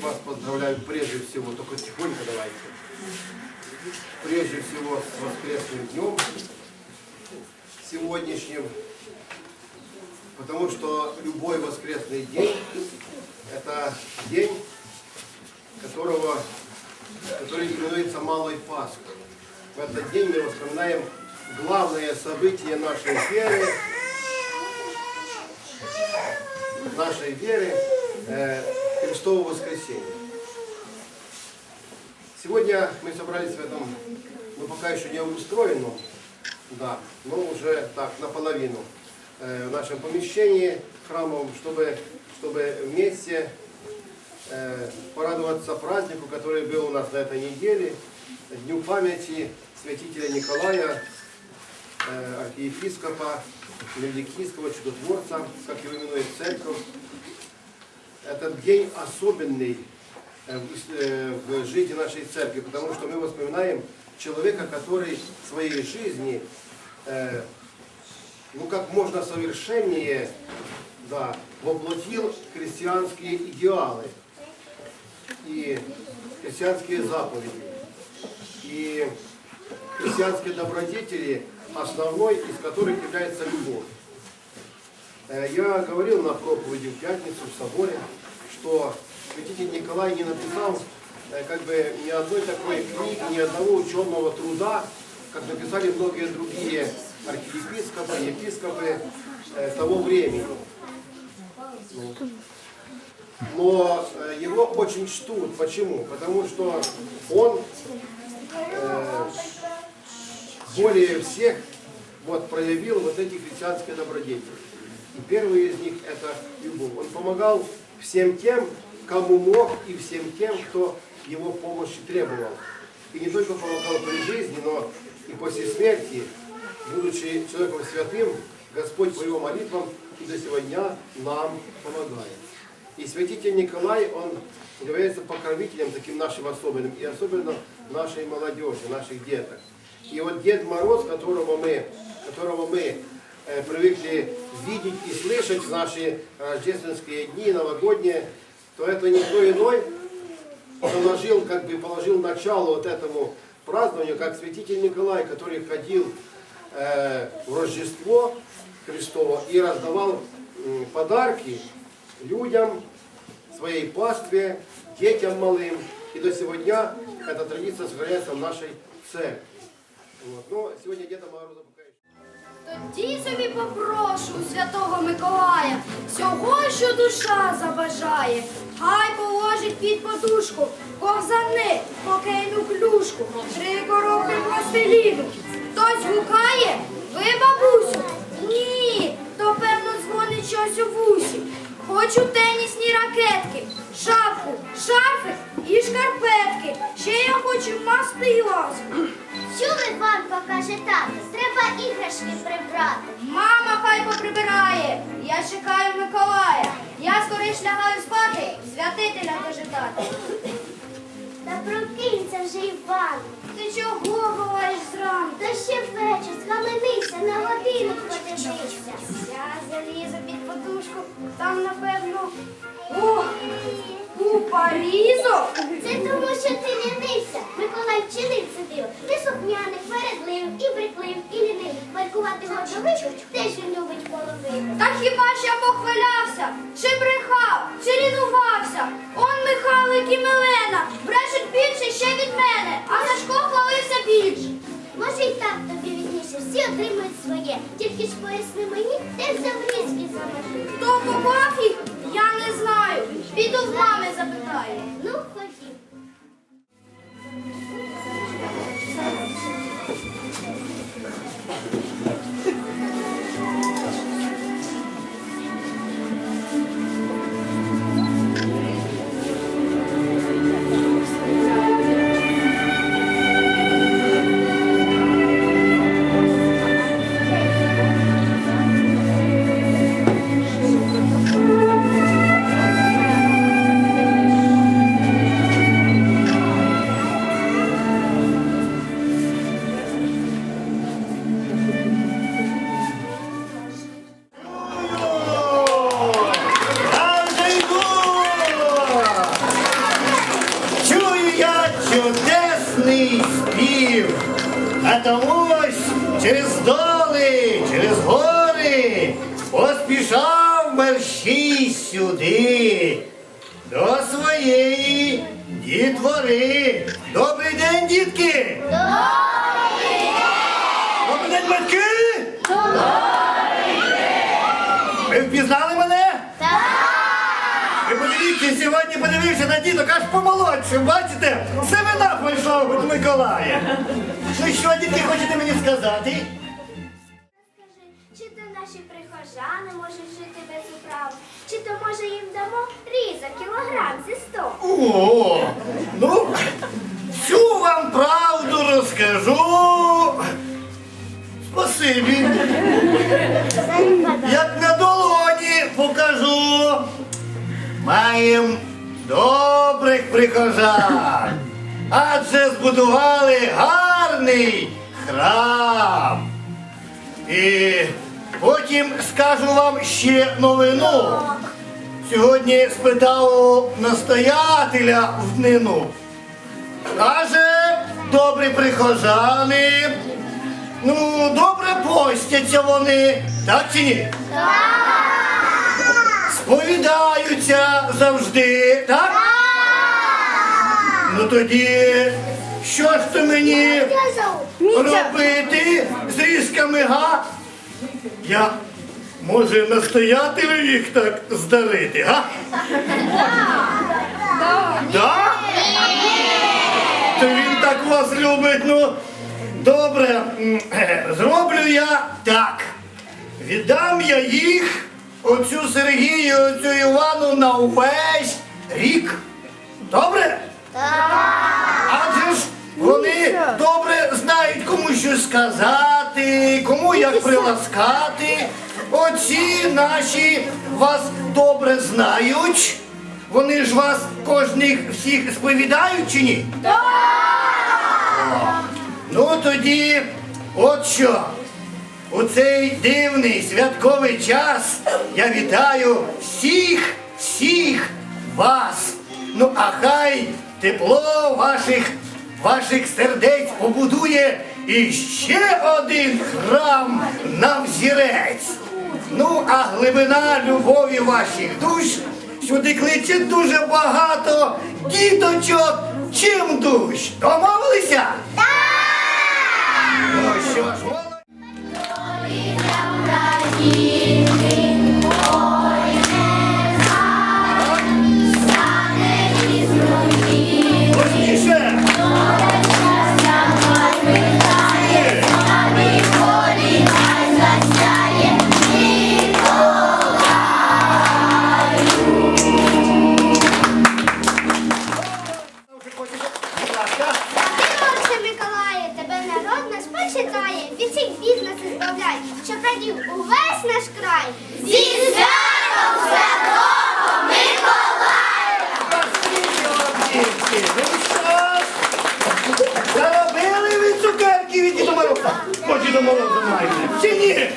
вас поздравляю прежде всего, только тихонько давайте. Прежде всего с воскресным днем сегодняшним, потому что любой воскресный день – это день, которого, который именуется Малой Пасхой. В этот день мы вспоминаем главное событие нашей веры, нашей веры э, Христово воскресенье. Сегодня мы собрались в этом, ну пока еще не устроенном, да, но уже так, наполовину, э, в нашем помещении храмовом, чтобы, чтобы вместе э, порадоваться празднику, который был у нас на этой неделе, Дню памяти святителя Николая, э, архиепископа, Великийского чудотворца, как его именует церковь. Этот день особенный э, э, в жизни нашей церкви, потому что мы вспоминаем человека, который в своей жизни, э, ну как можно совершеннее, да, воплотил христианские идеалы и христианские заповеди. И христианские добродетели, основной из которых является любовь. Я говорил на проповеди в пятницу в соборе, что святитель Николай не написал э, как бы ни одной такой книги, ни одного ученого труда, как написали многие другие архиепископы, епископы э, того времени. Но э, его очень чтут. Почему? Потому что он более всех вот, проявил вот эти христианские добродетели. И первый из них это любовь. Он помогал всем тем, кому мог, и всем тем, кто его помощи требовал. И не только помогал при жизни, но и после смерти, будучи человеком святым, Господь по его молитвам и до сегодня нам помогает. И святитель Николай, он является покровителем таким нашим особенным, и особенно нашей молодежи, наших деток. И вот Дед Мороз, которого мы, которого мы э, привыкли видеть и слышать в наши рождественские дни, новогодние, то это никто иной положил, как бы положил начало вот этому празднованию, как святитель Николай, который ходил э, в Рождество Христово и раздавал м, подарки людям, своей пастве, детям малым. И до сегодня эта традиция сохраняется в нашей церкви. Вот. Но сегодня пока еще. Тоді собі попрошу святого Миколая всього, що душа забажає. Хай положить під подушку ковзани, покейну клюшку, три коробки пластиліну. Хтось гукає, ви бабусю? Ні, то певно дзвонить щось у вусі. Хочу тенісні ракетки, шапку, шарфик і шкарпетки. Ще я хочу масти і ласку. Чули покаже тато, треба іграшки прибрати. Мама хай поприбирає, я чекаю Миколая. Я скоріш лягаю спати, святителя дожидати. Та прокинься вже Іван. Ти чого говориш зранку? Та ще вечір, схаменися, на годину подивися. Я залізу під подушку, там напевно. О, купа різок. Це тому, що ти Теж любить половину. Та хіба ж я похвалявся? Чи брехав, чи лінувався? Он Михайлик і Милена брешуть більше ще від мене, а Сашко хвалився більше. Може і так тобі відніше, всі отримують своє. Тільки ж поясни мені, де взяв різки замети. Хто попав їх, я не знаю. Піду в мами запитаю. Ну, ходім. чудесний спів. А тому ось через доли, через гори поспішав мерщій сюди, до своєї дітвори. Добрий день, дітки! Добрий день! Добрий день, батьки! Добрий день! Ви впізнали мене? Сьогодні подивився на діток, аж помолодше, бачите? Семена пройшов від Миколая. Ну що, дітки, хочете мені сказати? Скажи, чи то наші прихожани можуть жити без управ, чи то може їм дамо різа кілограм зі сто? О, ну, всю вам правду розкажу. Спасибі. Як на Маєм добрих прихожан. Адже збудували гарний храм. І потім скажу вам ще новину. Сьогодні спитав настоятеля в днину. Каже, добрі прихожани. Ну, добре постяться вони, так чи ні? Сповідаються завжди, так? Ну тоді, що ж то мені робити з різками, га? Я, може, настоятелю їх так здарити, га? Да? То він так вас любить, ну. Добре, зроблю я так. Віддам я їх, оцю Сергію, оцю Івану на увесь рік. Добре? Адже ж вони добре знають, кому що сказати, кому як приласкати. Оці наші вас добре знають. Вони ж вас кожних всіх сповідають чи ні? Ну тоді, от що. У цей дивний святковий час я вітаю всіх, всіх вас. Ну, а хай тепло ваших, ваших сердець побудує іще один храм на взірець. Ну, а глибина любові ваших душ сюди кличе дуже багато діточок, чим душ. Домовилися? Так! Увесь наш край. Зі святом Святого Миколая! Дітки! Ну що? Заробили ви цукерки від Діда Мороза? Бо Діда Мороза маєте? Чи ні?